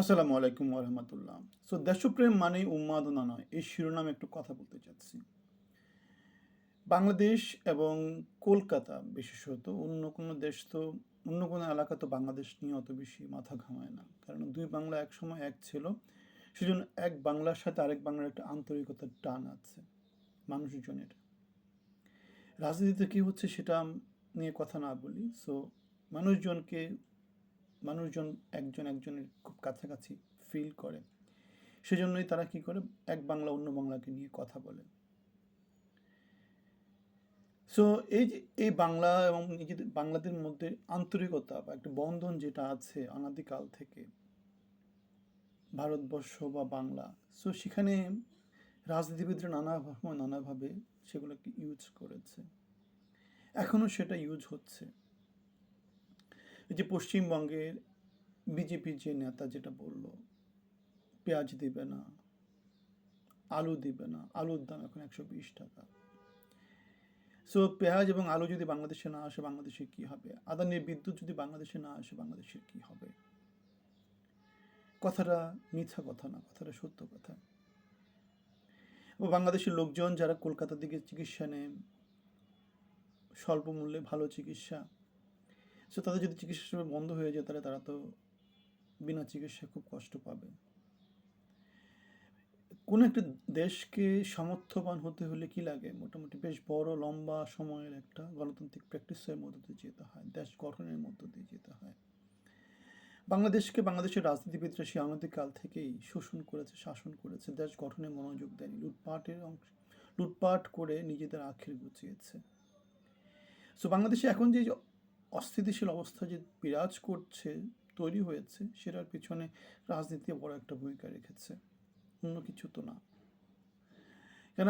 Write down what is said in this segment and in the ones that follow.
আসসালামু আলাইকুম ওরহামতুল্লাহ সো দেশপ্রেম মানেই উন্মাদনা নয়, এই শিরোনামে একটু কথা বলতে চাচ্ছি। বাংলাদেশ এবং কলকাতা বিশেষত অন্য কোনো দেশ তো, অন্য কোনো এলাকা তো বাংলাদেশ নিয়ে অত বেশি মাথা ঘামায় না। কারণ দুই বাংলা এক সময় এক ছিল, সেজন্য এক বাংলার সাথে আরেক বাংলার একটা আন্তরিকতার টান আছে মানুষজনের রাজনীতিতে কী হচ্ছে সেটা নিয়ে কথা না বলি। সো মানুষজনকে মানুষজন একজন একজনের খুব কাছাকাছি ফিল করে। সেজন্যই তারা কি করে? এক বাংলা অন্য বাংলাকে নিয়ে কথা বলে। সো এই যে, এই বাংলা এবং নিজেদের বাংলাদের মধ্যে আন্তরিকতা বা একটা বন্ধন যেটা আছে অনাদিকাল থেকে ভারতবর্ষ বা বাংলা সো সেখানে রাজনীতিবিদরা নানাভাবে নানাভাবে সেগুলোকে ইউজ করেছে। এখনও সেটা ইউজ হচ্ছে। এই যে পশ্চিমবঙ্গের বিজেপির যে নেতা যেটা বলল, পেঁয়াজ দেবে না, আলু দেবে না, আলুর দাম এখন একশো বিশ টাকা। সো পেঁয়াজ এবং আলু যদি বাংলাদেশে না আসে, বাংলাদেশে কি হবে? আদানির বিদ্যুৎ যদি বাংলাদেশে না আসে বাংলাদেশের কি হবে? কথাটা মিথ্যা কথা না, কথাটা সত্য কথা। বাংলাদেশের লোকজন যারা কলকাতার দিকে চিকিৎসা নেন, স্বল্প মূল্যে ভালো চিকিৎসা সো তাদের যদি চিকিৎসা সেবা বন্ধ হয়ে যায়, তাহলে তারা তো বিনা চিকিৎসায় খুব কষ্ট পাবে। কোনো একটা দেশকে সামর্থ্যবান হতে হলে কি লাগে? মোটামুটি বেশ বড়, লম্বা সময়ের একটা গণতান্ত্রিক প্র্যাকটিসের মধ্য দিয়ে যেতে হয়, দেশ গঠনের মধ্য দিয়ে যেতে হয়। বাংলাদেশকে বাংলাদেশের রাজনীতিবিদরা সেই অনতিকাল থেকেই শোষণ করেছে, শাসন করেছে, দেশ গঠনে মনোযোগ দেয়নি, লুটপাটের অংশ, লুটপাট করে নিজেদের আখের গুছিয়েছে। সো বাংলাদেশে এখন যে অস্থিতিশীল অবস্থা যে বিরাজ করছে, তৈরি হয়েছে, সেটার পিছনে রাজনীতি বড় একটা ভূমিকা রেখেছে। অন্য কিছু তো না। কেন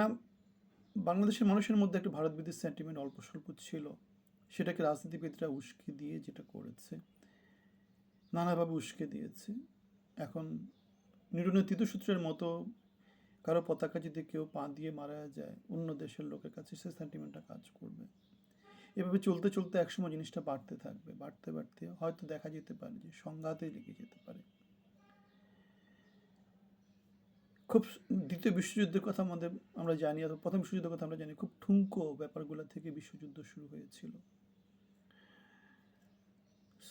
বাংলাদেশের মানুষের মধ্যে একটা ভারত বিদ্বেষ সেন্টিমেন্ট অল্প স্বল্প ছিল। সেটাকে রাজনীতিবিদরা উস্কে দিয়ে যেটা করেছে, নানাভাবে উস্কে দিয়েছে। এখন নিরুনের তিতুসূত্রের মতো, কারও পতাকা যদি কেউ পা দিয়ে মারা যায়, অন্য দেশের লোকের কাছে সে সেন্টিমেন্টটা কাজ করবে। এভাবে চলতে চলতে একসময় জিনিসটা বাড়তে থাকবে। বাড়তে বাড়তে হয়তো দেখা যেতে পারে যে সংঘাতে লেগে যেতে পারে। খুব দ্বিতীয় বিশ্বযুদ্ধের কথা আমাদের, আমরা জানি, অথবা প্রথম বিশ্বযুদ্ধের কথা আমরা জানি, খুব ঠুঙ্কো ব্যাপারগুলো থেকে বিশ্বযুদ্ধ শুরু হয়েছিল।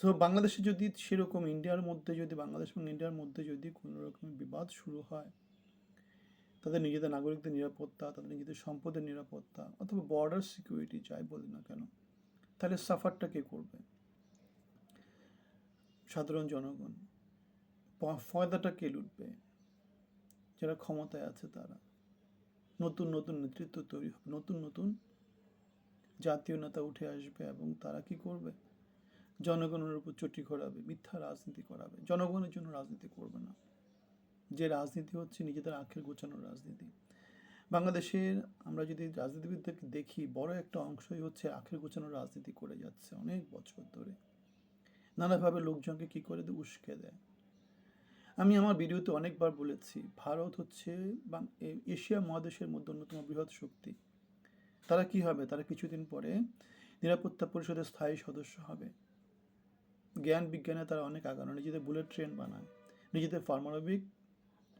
সো বাংলাদেশে যদি সেরকম, ইন্ডিয়ার মধ্যে যদি, বাংলাদেশ এবং ইন্ডিয়ার মধ্যে যদি কোনো রকমের বিবাদ শুরু হয় তাদের নিজেদের নাগরিকদের নিরাপত্তা, তাদের নিজেদের সম্পদের নিরাপত্তা অথবা বর্ডার সিকিউরিটি যাই বলি না কেন, তাহলে সাফারটা কে করবে? সাধারণ জনগণ। ফয়দাটা কে লুটবে? যারা ক্ষমতায় আছে তারা। নতুন নতুন নেতৃত্ব তৈরি হবে, নতুন নতুন জাতীয় নেতা উঠে আসবে এবং তারা কি করবে? জনগণের উপর চটি ঘোরাবে, মিথ্যা রাজনীতি করাবে। জনগণের জন্য রাজনীতি করবে না। যে রাজনীতি হচ্ছে নিজেদের আখের গোছানোর রাজনীতি। বাংলাদেশের আমরা যদি রাজনীতিবিদদেরকে দেখি, বড় একটা অংশই হচ্ছে আখের গোছানোর রাজনীতি করে যাচ্ছে অনেক বছর ধরে। নানাভাবে লোকজনকে কী করে উস্কে দেয়। আমি আমার ভিডিওতে অনেকবার বলেছি, ভারত হচ্ছে এশিয়া মহাদেশের মধ্যে অন্যতম বৃহৎ শক্তি। তারা কি হবে? তারা কিছুদিন পরে নিরাপত্তা পরিষদের স্থায়ী সদস্য হবে। জ্ঞান বিজ্ঞানে তারা অনেক আগানো, নিজেদের বুলেট ট্রেন বানায়। নিজেদের পারমাণবিক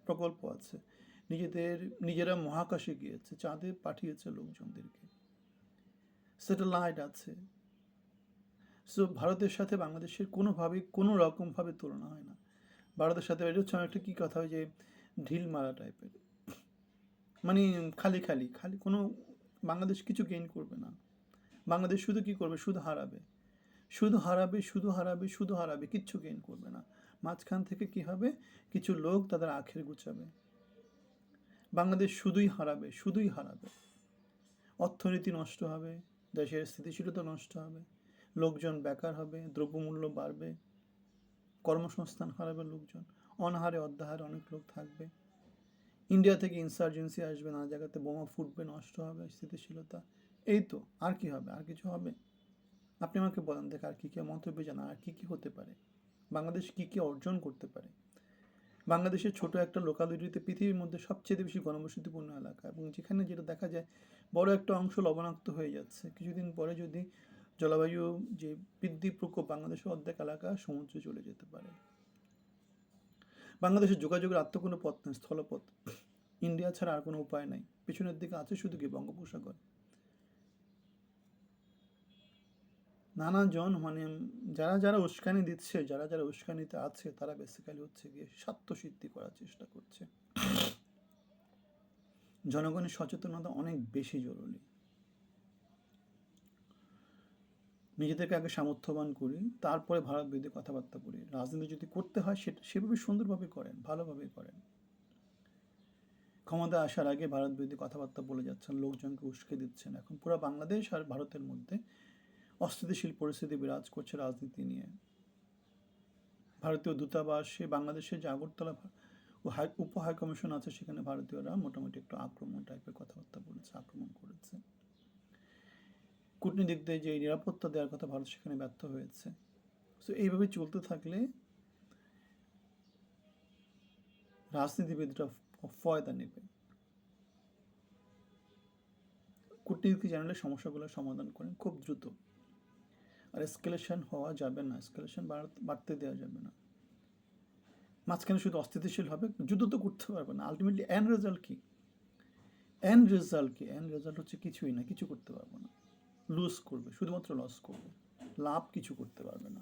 প্রকল্প আছে। নিজেদের, নিজেরা মহাকাশে গিয়েছে, চাঁদে পাঠিয়েছে লোকজনদেরকে। স্যাটেলাইট আছে। সো ভারতের সাথে বাংলাদেশের কোনোভাবে কোনো রকমভাবে তুলনা হয় না। ভারতের সাথে এটা হচ্ছে একটা কী কথা হয় যে, ঢিল মারা টাইপের মানে খালি খালি খালি কোনো বাংলাদেশ কিছু গেইন করবে না। বাংলাদেশ শুধু কি করবে? শুধু হারাবে। শুধু হারাবে শুধু হারাবে শুধু হারাবে, কিচ্ছু গেইন করবে না। মাঝখান থেকে কি হবে? কিছু লোক তাদের আখের গুছাবে। বাংলাদেশ শুধুই হারাবে শুধুই হারাবে। অর্থনীতি নষ্ট হবে, দেশের স্থিতিশীলতা নষ্ট হবে, লোকজন বেকার হবে, দ্রব্যমূল্য বাড়বে, কর্মসংস্থান হারাবে লোকজন, অনাহারে অধ্যাহারে অনেক লোক থাকবে। ইন্ডিয়া থেকে ইনসার্জেন্সি আসবে নানা জায়গাতে বোমা ফুটবে, নষ্ট হবে স্থিতিশীলতা। এই তো, আর কি হবে, আর কিছু হবে? আপনি আমাকে বলেন, দেখ আর কী কী মন্তব্য জানা আর কী কী হতে পারে? বাংলাদেশ কী কী অর্জন করতে পারে? বাংলাদেশের ছোট একটা লোকালিটিতে পৃথিবীর মধ্যে সবচেয়ে বেশি গণবসতিপূর্ণ এলাকা এবং যেখানে যেটা দেখা যায় বড় একটা অংশ লবণাক্ত হয়ে যাচ্ছে। কিছুদিন পরে যদি জলবায়ু যে বৃদ্ধি প্রকোপ বাংলাদেশের অর্ধেক এলাকা সমুদ্রে চলে যেতে পারে। বাংলাদেশের যোগাযোগের আত্ম কোনো পথ নেই স্থলপথ। ইন্ডিয়া ছাড়া আর কোনো উপায় নাই। পিছনের দিকে আছে শুধু কি বঙ্গোপসাগর। নানাজন মানে যারা যারা উস্কানি দিচ্ছে, যারা যারা উস্কানিতে আছে, তারা বেসিক্যালি হচ্ছে গিয়ে স্বার্থসিদ্ধি করার চেষ্টা করছে। জনগণের সচেতনতা অনেক বেশি জরুরি। নিজেদেরকে আগে সামর্থ্যবান করি, তারপরে ভারত বিরোধী কথাবার্তা করি রাজনীতি যদি করতে হয়, সেটা, সেভাবে সুন্দরভাবে করেন, ভালোভাবে করেন। ক্ষমতা আসার আগে ভারত বিরোধী কথাবার্তা বলে যাচ্ছেন, লোকজনকে উস্কে দিচ্ছেন। এখন পুরো বাংলাদেশ আর ভারতের মধ্যে অস্থিতিশীল পরিস্থিতি বিরাজ করছে রাজনীতি নিয়ে। ভারতীয় দূতাবাসে বাংলাদেশে যে আগরতলা হাই উপ হাই কমিশন আছে, সেখানে ভারতীয়রা মোটামুটি একটু আক্রমণ টাইপের কথাবার্তা বলেছে, আক্রমণ করেছে। কূটনীতিকদের যে নিরাপত্তা দেওয়ার কথা ভারত সেখানে ব্যর্থ হয়েছে। তো এইভাবে চলতে থাকলে রাজনীতিবিদরা ফয়দা নেবে। কূটনীতি জানালে সমস্যাগুলোর সমাধান করেন খুব দ্রুত। আর এসকেলেশন হওয়া যাবে না এসকেলেশন বাড়তে দেওয়া যাবে না। মাঝখানে শুধু অস্থিতিশীল হবে, যুদ্ধ তো করতে পারবে না। আলটিমেটলি অ্যান্ড রেজাল্ট কী? অ্যান্ড রেজাল্ট কি? অ্যান্ড রেজাল্ট হচ্ছে কিছুই না, কিছু করতে পারব না। লুজ করবে, শুধুমাত্র লস করবে। লাভ কিছু করতে পারবে না।